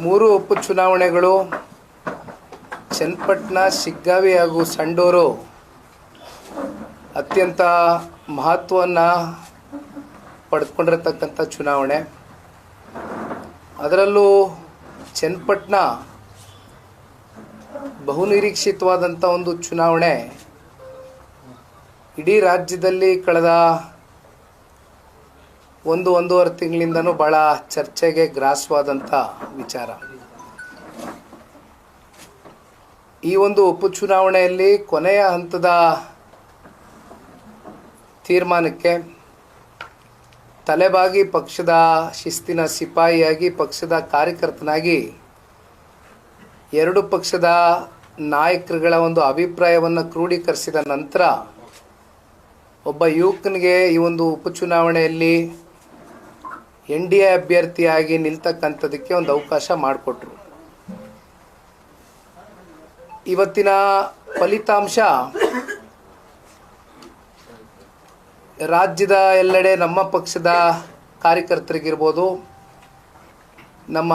ಮೂರು ಉಪಚುನಾವಣೆಗಳು ಚನ್ನಪಟ್ಟಣ, ಶಿಗ್ಗಾವಿ ಹಾಗೂ ಸಂಡೂರು. ಅತ್ಯಂತ ಮಹತ್ವವನ್ನು ಪಡೆದುಕೊಂಡಿರತಕ್ಕಂಥ ಚುನಾವಣೆ. ಅದರಲ್ಲೂ ಚನ್ನಪಟ್ಟಣ ಬಹುನಿರೀಕ್ಷಿತವಾದಂಥ ಒಂದು ಚುನಾವಣೆ. ಇಡೀ ರಾಜ್ಯದಲ್ಲಿ ಕಳೆದ ಒಂದು ಒಂದೂವರೆ ತಿಂಗಳಿಂದನೂ ಭಾಳ ಚರ್ಚೆಗೆ ಗ್ರಾಸವಾದಂಥ ವಿಚಾರ. ಈ ಒಂದು ಉಪಚುನಾವಣೆಯಲ್ಲಿ ಕೊನೆಯ ಹಂತದ ತೀರ್ಮಾನಕ್ಕೆ ತಲೆಬಾಗಿ ಪಕ್ಷದ ಶಿಸ್ತಿನ ಸಿಪಾಯಿಯಾಗಿ, ಪಕ್ಷದ ಕಾರ್ಯಕರ್ತನಾಗಿ ಎರಡು ಪಕ್ಷದ ನಾಯಕರುಗಳ ಒಂದು ಅಭಿಪ್ರಾಯವನ್ನು ಕ್ರೋಢೀಕರಿಸಿದ ನಂತರ ಒಬ್ಬ ಯುವಕನಿಗೆ ಈ ಒಂದು ಉಪಚುನಾವಣೆಯಲ್ಲಿ ಎನ್ ಡಿ ಎ ಅಭ್ಯರ್ಥಿಯಾಗಿ ನಿಲ್ತಕ್ಕಂಥದಕ್ಕೆ ಒಂದು ಅವಕಾಶ ಮಾಡಿಕೊಟ್ರು. ಇವತ್ತಿನ ಫಲಿತಾಂಶ, ರಾಜ್ಯದ ಎಲ್ಲೆಡೆ ನಮ್ಮ ಪಕ್ಷದ ಕಾರ್ಯಕರ್ತರಿಗಿರ್ಬೋದು, ನಮ್ಮ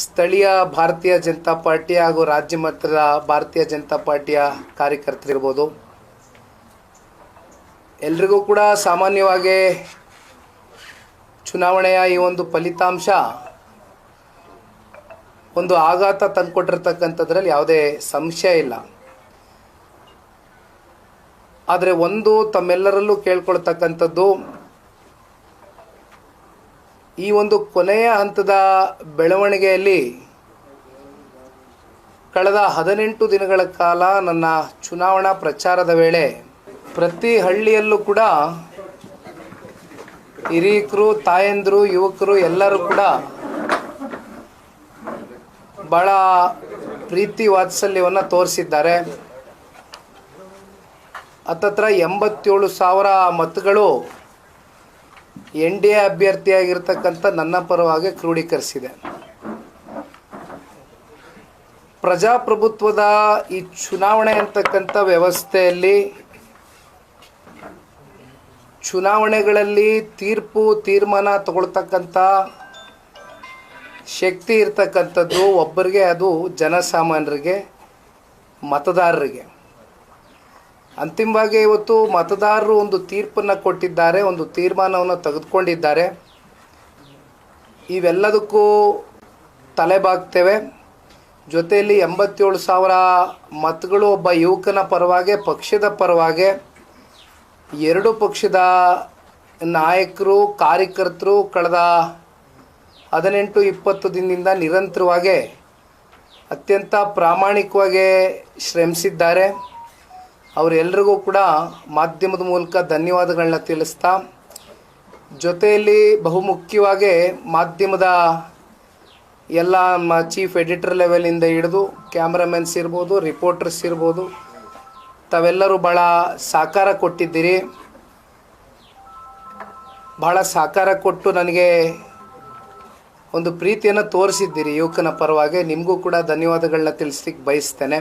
ಸ್ಥಳೀಯ ಭಾರತೀಯ ಜನತಾ ಪಾರ್ಟಿ ಹಾಗೂ ರಾಜ್ಯ ಮಟ್ಟದ ಭಾರತೀಯ ಜನತಾ ಪಾರ್ಟಿಯ ಕಾರ್ಯಕರ್ತರಿರ್ಬೋದು ಎಲ್ರಿಗೂ ಕೂಡ ಸಾಮಾನ್ಯವಾಗಿ ಚುನಾವಣೆಯ ಈ ಒಂದು ಫಲಿತಾಂಶ ಒಂದು ಆಘಾತ ತಂದುಕೊಟ್ಟಿರ್ತಕ್ಕಂಥದ್ರಲ್ಲಿ ಯಾವುದೇ ಸಂಶಯ ಇಲ್ಲ. ಆದರೆ ಒಂದು ತಮ್ಮೆಲ್ಲರಲ್ಲೂ ಕೇಳ್ಕೊಳ್ತಕ್ಕಂಥದ್ದು ಈ ಒಂದು ಕೊನೆಯ ಹಂತದ ಬೆಳವಣಿಗೆಯಲ್ಲಿ ಕಳೆದ ಹದಿನೆಂಟು ದಿನಗಳ ಕಾಲ ನನ್ನ ಚುನಾವಣಾ ಪ್ರಚಾರದ ವೇಳೆ ಪ್ರತಿ ಹಳ್ಳಿಯಲ್ಲೂ ಕೂಡ ಹಿರಿಯಕರು, ತಾಯಂದರು, ಯುವಕರು ಎಲ್ಲರೂ ಕೂಡ ಭಾಳ ಪ್ರೀತಿ ವಾತ್ಸಲ್ಯವನ್ನು ತೋರಿಸಿದ್ದಾರೆ. ಹತ್ತತ್ರ ಎಂಬತ್ತೇಳು ಸಾವಿರ ಮತಗಳು ಎನ್ ಡಿ ಎ ಅಭ್ಯರ್ಥಿಯಾಗಿರ್ತಕ್ಕಂಥ ನನ್ನ ಪರವಾಗಿ ಕ್ರೋಢೀಕರಿಸಿದೆ ಪ್ರಜಾಪ್ರಭುತ್ವದ ಈ ಚುನಾವಣೆ ಅಂತಕ್ಕಂಥ ವ್ಯವಸ್ಥೆಯಲ್ಲಿ ಚುನಾವಣೆಗಳಲ್ಲಿ ತೀರ್ಪು, ತೀರ್ಮಾನ ತಗೊಳ್ತಕ್ಕಂಥ ಶಕ್ತಿ ಇರ್ತಕ್ಕಂಥದ್ದು ಒಬ್ಬರಿಗೆ, ಅದು ಜನಸಾಮಾನ್ಯರಿಗೆ, ಮತದಾರರಿಗೆ. ಅಂತಿಮವಾಗಿ ಇವತ್ತು ಮತದಾರರು ಒಂದು ತೀರ್ಪನ್ನು ಕೊಟ್ಟಿದ್ದಾರೆ, ಒಂದು ತೀರ್ಮಾನವನ್ನು ತೆಗೆದುಕೊಂಡಿದ್ದಾರೆ. ಇವೆಲ್ಲದಕ್ಕೂ ತಲೆಬಾಗ್ತೇವೆ ಜೊತೆಯಲ್ಲಿ ಎಂಬತ್ತೇಳು ಸಾವಿರ ಮತಗಳು ಒಬ್ಬ ಯುವಕನ ಪರವಾಗಿ, ಪಕ್ಷದ ಪರವಾಗಿ ಎರಡು ಪಕ್ಷದ ನಾಯಕರು, ಕಾರ್ಯಕರ್ತರು ಕಳೆದ ಹದಿನೆಂಟು, ಇಪ್ಪತ್ತು ದಿನದಿಂದ ನಿರಂತರವಾಗಿ ಅತ್ಯಂತ ಪ್ರಾಮಾಣಿಕವಾಗಿ ಶ್ರಮಿಸಿದ್ದಾರೆ. ಅವರೆಲ್ಲರಿಗೂ ಕೂಡ ಮಾಧ್ಯಮದ ಮೂಲಕ ಧನ್ಯವಾದಗಳನ್ನ ತಿಳಿಸ್ತಾ, ಜೊತೆಯಲ್ಲಿ ಬಹುಮುಖ್ಯವಾಗಿ ಮಾಧ್ಯಮದ ಎಲ್ಲ ಚೀಫ್ ಎಡಿಟರ್ ಲೆವೆಲಿಂದ ಹಿಡಿದು ಕ್ಯಾಮ್ರಾಮನ್ಸ್ ಇರ್ಬೋದು ರಿಪೋರ್ಟರ್ಸ್ ಇರ್ಬೋದು ತಾವೆಲ್ಲರೂ ಭಾಳ ಸಹಕಾರ ಕೊಟ್ಟಿದ್ದೀರಿ. ಭಾಳ ಸಹಕಾರ ಕೊಟ್ಟು ನನಗೆ ಒಂದು ಪ್ರೀತಿಯನ್ನು ತೋರಿಸಿದ್ದೀರಿ. ಯುವಕನ ಪರವಾಗಿ ನಿಮಗೂ ಕೂಡ ಧನ್ಯವಾದಗಳನ್ನ ತಿಳಿಸ್ಲಿಕ್ಕೆ ಬಯಸ್ತೇನೆ.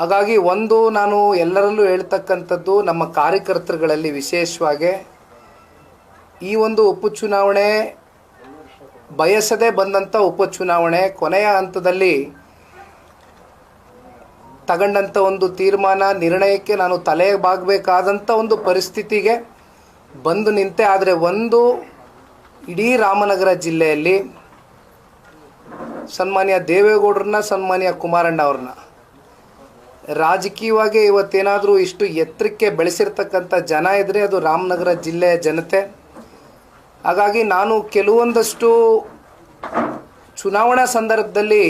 ಹಾಗಾಗಿ ಒಂದು ನಾನು ಎಲ್ಲರಲ್ಲೂ ಹೇಳ್ತಕ್ಕಂಥದ್ದು ನಮ್ಮ ಕಾರ್ಯಕರ್ತರುಗಳಲ್ಲಿ ವಿಶೇಷವಾಗಿ ಈ ಒಂದು ಉಪಚುನಾವಣೆ ಬಯಸದೇ ಬಂದಂಥ ಉಪಚುನಾವಣೆ ಕೊನೆಯ ಹಂತದಲ್ಲಿ ತಗೊಂಡಂಥ ಒಂದು ತೀರ್ಮಾನ, ನಿರ್ಣಯಕ್ಕೆ ನಾನು ತಲೆ ಬಾಗಬೇಕಾದಂಥ ಒಂದು ಪರಿಸ್ಥಿತಿಗೆ ಬಂದು ನಿಂತೆ. ಆದರೆ ಒಂದು ಇಡೀ ರಾಮನಗರ ಜಿಲ್ಲೆಯಲ್ಲಿ ಸನ್ಮಾನ್ಯ ದೇವೇಗೌಡರನ್ನ, ಸನ್ಮಾನ್ಯ ಕುಮಾರಣ್ಣ ಅವ್ರನ್ನ ರಾಜಕೀಯವಾಗಿ ಇವತ್ತೇನಾದರೂ ಇಷ್ಟು ಎತ್ತರಕ್ಕೆ ಬೆಳೆಸಿರ್ತಕ್ಕಂಥ ಜನ ಇದ್ದರೆ ಅದು ರಾಮನಗರ ಜಿಲ್ಲೆಯ ಜನತೆ. ಹಾಗಾಗಿ ನಾನು ಕೆಲವೊಂದಷ್ಟು ಚುನಾವಣಾ ಸಂದರ್ಭದಲ್ಲಿ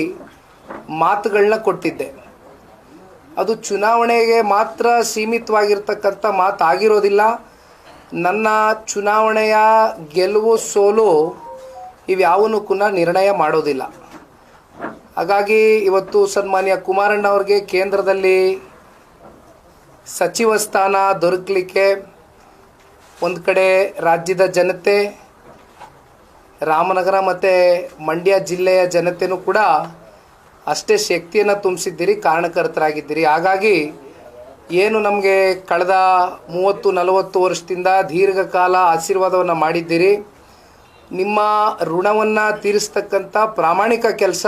ಮಾತುಗಳನ್ನ ಕೊಟ್ಟಿದ್ದೆ. ಅದು ಚುನಾವಣೆಗೆ ಮಾತ್ರ ಸೀಮಿತವಾಗಿರ್ತಕ್ಕಂಥ ಮಾತಾಗಿರೋದಿಲ್ಲ. ನನ್ನ ಚುನಾವಣೆಯ ಗೆಲುವು ಸೋಲು ಇವ್ಯಾವನ್ನೂ ಕೂಡ ನಿರ್ಣಯ ಮಾಡೋದಿಲ್ಲ. ಹಾಗಾಗಿ ಇವತ್ತು ಸನ್ಮಾನ್ಯ ಕುಮಾರಣ್ಣ ಅವ್ರಿಗೆ ಕೇಂದ್ರದಲ್ಲಿ ಸಚಿವ ಸ್ಥಾನ ದೊರಕಲಿಕ್ಕೆ ಒಂದು ಕಡೆ ರಾಜ್ಯದ ಜನತೆ, ರಾಮನಗರ ಮತ್ತು ಮಂಡ್ಯ ಜಿಲ್ಲೆಯ ಜನತೆನೂ ಕೂಡ ಅಷ್ಟೇ ಶಕ್ತಿಯನ್ನು ತುಂಬಿಸಿದ್ದೀರಿ, ಕಾರಣಕರ್ತರಾಗಿದ್ದೀರಿ. ಹಾಗಾಗಿ ಏನು ನಮಗೆ ಕಳೆದ ಮೂವತ್ತು, ನಲವತ್ತು ವರ್ಷದಿಂದ ದೀರ್ಘಕಾಲ ಆಶೀರ್ವಾದವನ್ನು ಮಾಡಿದ್ದೀರಿ. ನಿಮ್ಮ ಋಣವನ್ನು ತೀರಿಸ್ತಕ್ಕಂಥ ಪ್ರಾಮಾಣಿಕ ಕೆಲಸ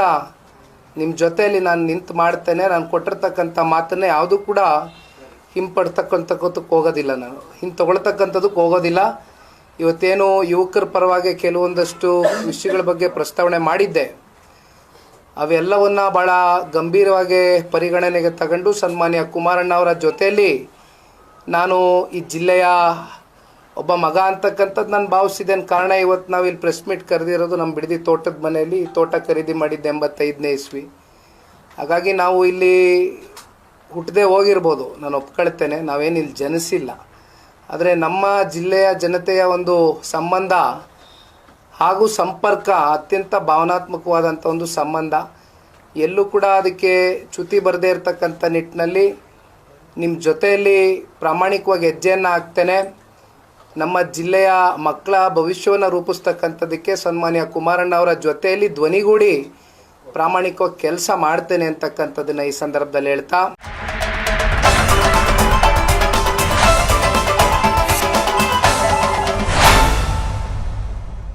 ನಿಮ್ಮ ಜೊತೆಯಲ್ಲಿ ನಾನು ನಿಂತು ಮಾಡ್ತೇನೆ. ನಾನು ಕೊಟ್ಟಿರ್ತಕ್ಕಂಥ ಮಾತನ್ನ ಯಾವುದೂ ಕೂಡ ಹಿಂಪಡ್ತಕ್ಕಂಥಕ್ಕಂಥಕ್ಕೆ ಹೋಗೋದಿಲ್ಲ ನಾನು. ಹಿಂಗೆ ತಗೊಳ್ತಕ್ಕಂಥದ್ದಕ್ಕೆ ಹೋಗೋದಿಲ್ಲ. ಇವತ್ತೇನು ಯುವಕರ ಪರವಾಗಿ ಕೆಲವೊಂದಷ್ಟು ವಿಷಯಗಳ ಬಗ್ಗೆ ಪ್ರಸ್ತಾವನೆ ಮಾಡಿದ್ದೆ. ಅವೆಲ್ಲವನ್ನ ಭಾಳ ಗಂಭೀರವಾಗಿ ಪರಿಗಣನೆಗೆ ತಗೊಂಡು ಸನ್ಮಾನ್ಯ ಕುಮಾರಣ್ಣ ಅವರ ಜೊತೆಯಲ್ಲಿ ನಾನು ಈ ಜಿಲ್ಲೆಯ ಒಬ್ಬ ಮಗ ಅಂತಕ್ಕಂಥದ್ದು ನಾನು ಭಾವಿಸಿದ್ದೇನೆ. ಕಾರಣ ಇವತ್ತು ನಾವು ಇಲ್ಲಿ ಪ್ರೆಸ್ ಮೀಟ್ ಕರೆದಿರೋದು ನಮ್ಮ ಬಿಡದಿ ತೋಟದ ಮನೆಯಲ್ಲಿ. ಈ ತೋಟ ಖರೀದಿ ಮಾಡಿದ್ದೆ ಎಂಬತ್ತೈದನೇ ಇಸ್ವಿ. ಹಾಗಾಗಿ ನಾವು ಇಲ್ಲಿ ಹುಟ್ಟದೆ ಹೋಗಿರ್ಬೋದು. ನಾನು ಒಪ್ಕೊಳ್ತೇನೆ. ನಾವೇನು ಇಲ್ಲಿ ಜನಿಸಿಲ್ಲ. ಆದರೆ ನಮ್ಮ ಜಿಲ್ಲೆಯ ಜನತೆಯ ಒಂದು ಸಂಬಂಧ ಹಾಗೂ ಸಂಪರ್ಕ ಅತ್ಯಂತ ಭಾವನಾತ್ಮಕವಾದಂಥ ಒಂದು ಸಂಬಂಧ. ಎಲ್ಲೂ ಕೂಡ ಅದಕ್ಕೆ ಚ್ಯುತಿ ಬರದೇ ಇರತಕ್ಕಂಥ ನಿಟ್ಟಿನಲ್ಲಿ ನಿಮ್ಮ ಜೊತೆಯಲ್ಲಿ ಪ್ರಾಮಾಣಿಕವಾಗಿ ಹೆಜ್ಜೆಯನ್ನು ಹಾಕ್ತೇನೆ. ನಮ್ಮ ಜಿಲ್ಲೆಯ ಮಕ್ಕಳ ಭವಿಷ್ಯವನ್ನು ರೂಪಿಸ್ತಕ್ಕಂಥದ್ದಕ್ಕೆ ಸನ್ಮಾನ್ಯ ಕುಮಾರಣ್ಣ ಅವರ ಜೊತೆಯಲ್ಲಿ ಧ್ವನಿಗೂಡಿ ಪ್ರಾಮಾಣಿಕವಾಗಿ ಕೆಲಸ ಮಾಡ್ತೇನೆ ಅಂತಕ್ಕಂಥದ್ದನ್ನು ಈ ಸಂದರ್ಭದಲ್ಲಿ ಹೇಳ್ತಾ